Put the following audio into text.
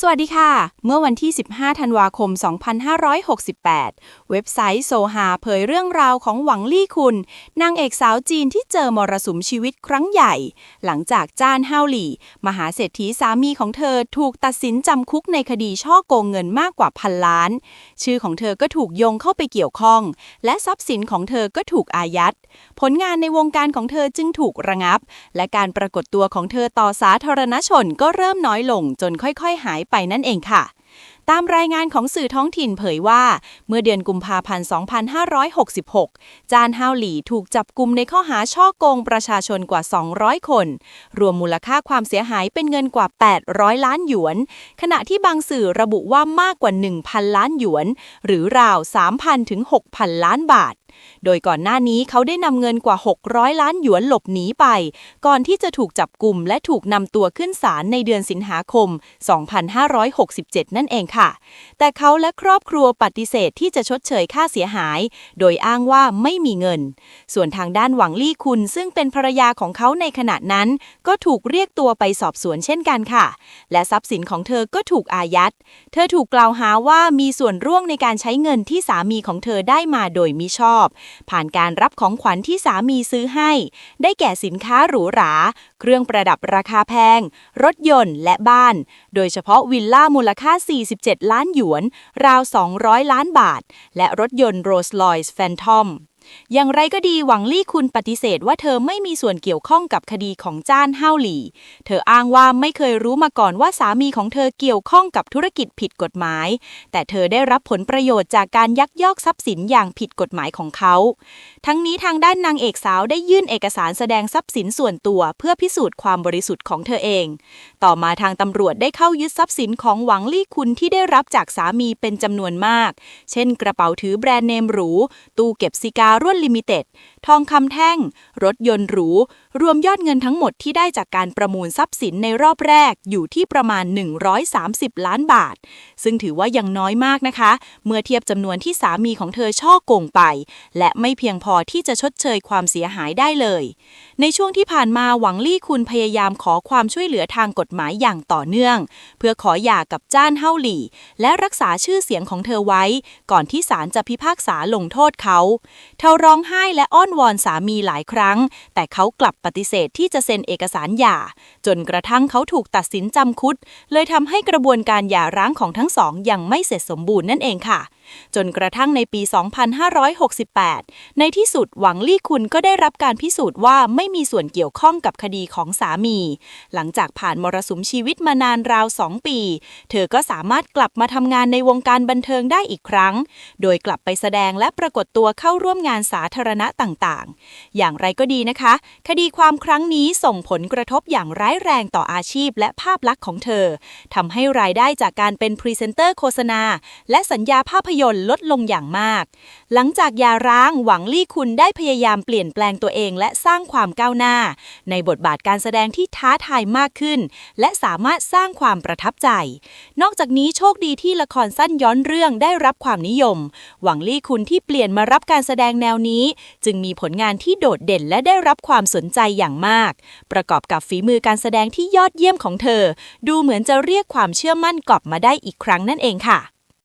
สวัสดีค่ะ เมื่อวันที่ 15 ธันวาคม 2568 เว็บไซต์โซฮาเผยเรื่องราวของหวังลี่คุณ นางเอกสาวจีนที่เจอมรสุมชีวิตครั้งใหญ่ หลังจากจ้านฮาหลี่ มหาเศรษฐีสามีของเธอถูกตัดสินจำคุกในคดีช่อโกงเงินมากกว่าพันล้าน ชื่อของเธอก็ถูกโยงเข้าไปเกี่ยวข้อง และทรัพย์สินของเธอก็ถูกอายัด ผลงานในวงการของเธอจึงถูกระงับ และการปรากฏตัวของเธอต่อสาธารณชนก็เริ่มน้อยลงจนค่อย ๆ หายไปนั่นเองค่ะ ตามรายงานของสื่อท้องถิ่นเผยว่า เมื่อเดือนกุมภาพันธ์ 2566 จานฮาวหลีถูกจับกลุ่มในข้อหาช่อโกงประชาชนกว่า 200 คน รวมมูลค่าความเสียหายเป็นเงินกว่า 800 ล้านหยวน ขณะที่บางสื่อระบุว่ามากกว่า 1,000 ล้านหยวน หรือราว 3,000 ถึง 6,000 ล้านบาท โดยก่อนหน้านี้เขาได้นำเงินกว่า 600 ล้านหยวนหลบหนีไป ก่อนที่จะถูกจับกลุ่มและถูกนำตัวขึ้นศาลในเดือนสิงหาคม 2567 นั่นเองค่ะ แต่เขาและครอบครัวปฏิเสธที่จะชดเชยค่าเสียหาย โดยอ้างว่าไม่มีเงิน ส่วนทางด้านหวังลี่คุณซึ่งเป็นภรรยาของเขาในขณะนั้น ก็ถูกเรียกตัวไปสอบสวนเช่นกันค่ะ และทรัพย์สินของเธอก็ถูกอายัด เธอถูกกล่าวหาว่ามีส่วนร่วมในการใช้เงินที่สามีของเธอได้มาโดยมิชอบผ่านการรับของขวัญที่สามีซื้อให้ ได้แก่สินค้าหรูหรา เครื่องประดับราคาแพง รถยนต์และบ้าน โดยเฉพาะวิลล่ามูลค่า 47 ล้านหยวน ราว 200 ล้านบาท และรถยนต์โรสลอยส์แฟนทอม อย่างไรก็ดีหวังลี่คุณปฏิเสธว่าเธอไม่มีส่วนเกี่ยวข้องกับคดีของจ้านเฮาหลี่ เธออ้างว่าไม่เคยรู้มาก่อนว่าสามีของเธอเกี่ยวข้องกับธุรกิจผิดกฎหมาย แต่เธอได้รับผลประโยชน์จากการยักยอกทรัพย์สินอย่างผิดกฎหมายของเขา ทั้งนี้ทางด้านนางเอกสาวได้ยื่นเอกสารแสดงทรัพย์สินส่วนตัวเพื่อพิสูจน์ความบริสุทธิ์ของเธอเอง ต่อมาทางตำรวจได้เข้ายึดทรัพย์สินของหวังลี่คุณที่ได้รับจากสามีเป็นจำนวนมาก เช่น กระเป๋าถือแบรนด์เนมหรู ตู้เก็บซิการรุ่นลิมิเต็ด ทองคำแท่ง รถยนต์หรู รวมยอดเงินทั้งหมดที่ได้จากการประมูลทรัพย์สินในรอบแรกอยู่ที่ประมาณ 130 ล้านบาท ซึ่งถือว่ายังน้อยมากนะคะ เมื่อเทียบจำนวนที่สามีของเธอช่อโกงไป และไม่เพียงพอที่จะชดเชยความเสียหายได้เลย ในช่วงที่ผ่านมาหวังลี่คุณพยายามขอความช่วยเหลือทางกฎหมายอย่างต่อเนื่อง เพื่อขอหย่ากับจ้านเฮาหลี่ และรักษาชื่อเสียงของเธอไว้ ก่อนที่ศาลจะพิพากษาลงโทษเขา เธอร้องไห้และอ้อนวอนสามีหลายครั้ง แต่เขากลับปฏิเสธที่จะเซ็นเอกสารหย่า จนกระทั่งเขาถูกตัดสินจำคุกเลยทำให้กระบวนการหย่าร้างของทั้งสองยังไม่เสร็จสมบูรณ์นั่นเองค่ะ จนกระทั่งในปี 2568 ในที่สุดหวังลี่คุณก็ได้รับการพิสูจน์ว่าไม่มีส่วนเกี่ยวข้องกับคดีของสามี หลังจากผ่านมรสุมชีวิตมานานราว 2 ปี เธอก็สามารถกลับมาทำงานในวงการบันเทิงได้อีกครั้ง โดยกลับไปแสดงและปรากฏตัวเข้าร่วมงานสาธารณะต่างๆ อย่างไรก็ดีนะคะ คดีความครั้งนี้ส่งผลกระทบอย่างร้ายแรงต่ออาชีพและภาพลักษณ์ของเธอทำให้รายได้จากการเป็นพรีเซนเตอร์โฆษณา และสัญญาภาพยนตร์ลดลงอย่างมาก หลังจากยาร้างหวังลี่คุณได้พยายามเปลี่ยนแปลงตัวเองและสร้างความก้าวหน้า ในบทบาทการแสดงที่ท้าทายมากขึ้น และสามารถสร้างความประทับใจ นอกจากนี้โชคดีที่ละครสั้นย้อนเรื่องได้รับความนิยม หวังลี่คุณที่เปลี่ยนมารับการแสดงแนวนี้ จึงมีผลงานที่โดดเด่นและได้รับความสนใจอย่างมาก ประกอบกับฝีมือการแสดงที่ยอดเยี่ยมของเธอ ดูเหมือนจะเรียกความเชื่อมั่นกลับมาได้อีกครั้งนั่นเองค่ะ